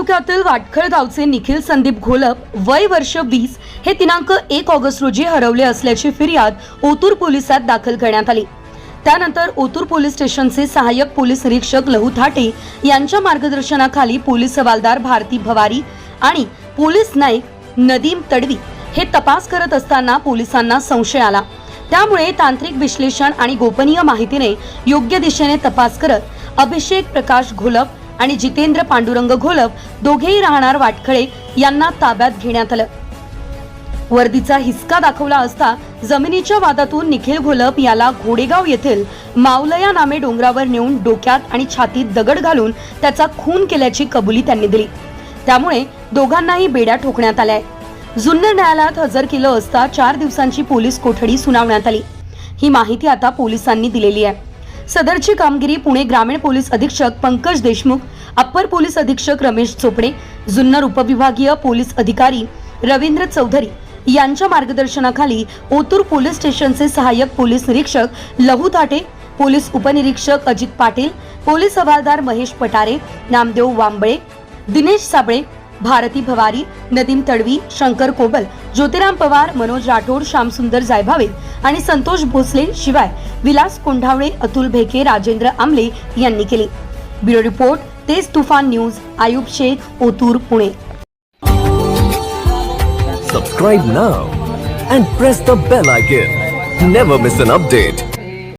तालुक्यातील वाटखळ गावचे निखिल संदीप घोलप वय वर्ष वीस हे दिनांक एक ऑगस्ट रोजी हरवले असल्याची फिर्याद ओतूर पोलिसात दाखल करण्यात आली. त्यानंतर ओतूर पोलीस स्टेशनचे सहाय्यक पोलीस निरीक्षक लहू थाटे यांच्या मार्गदर्शनाखाली पोलीस हवालदार भारती भवारी आणि पोलीस नाईक नदीम तडवी हे तपास करत असताना पोलिसांना संशय आला. त्यामुळे तांत्रिक विश्लेषण आणि गोपनीय माहितीने योग्य दिशेने तपास करत अभिषेक प्रकाश घोलप आणि जितेंद्र पांडुरंग घोलप दोघेही राहणार वाटखळे यांना ताब्यात घेण्यात आलं. वर्दीचा हिसका दाखवला असता जमिनीच्या वादातून निखिल घोलप याला घोडेगाव येथील मावलया नामे डोंगरावर नेऊन डोक्यात आणि छातीत दगड घालून त्याचा खून केल्याची कबुली त्यांनी दिली. त्यामुळे दोघांनाही बेड्या ठोकण्यात आल्या. जुन्नर न्यायालयात हजर केलं असता चार दिवसांची पोलीस कोठडी सुनावण्यात आली. ही माहिती आता पोलिसांनी दिलेली आहे. सदरची कामगिरी पुणे ग्रामीण पोलीस अधीक्षक पंकज देशमुख अप्पर पोलीस अधीक्षक रमेश चोपडे जुन्नर उपविभागीय पोलीस अधिकारी रवींद्र चौधरी यांच्या मार्गदर्शनाखाली ओतूर पोलीस स्टेशनचे सहाय्यक पोलीस निरीक्षक लहू ताटे पोलीस उपनिरीक्षक अजित पाटील पोलीस हवालदार महेश पटारे नामदेव वांबळे दिनेश साबळे भारती भवारी नदीम तडवी शंकर कोबल ज्योतिराम पवार मनोज राठोड श्यामसुंदर जायभावे आणि संतोष भोसले शिवाय विलास कोंढावळे अतुल भेके राजेंद्र आमले यांनी केली. Bureau report Tej Tufan news Ayub Shaikh Otur Pune. Subscribe now and press the bell icon never miss an update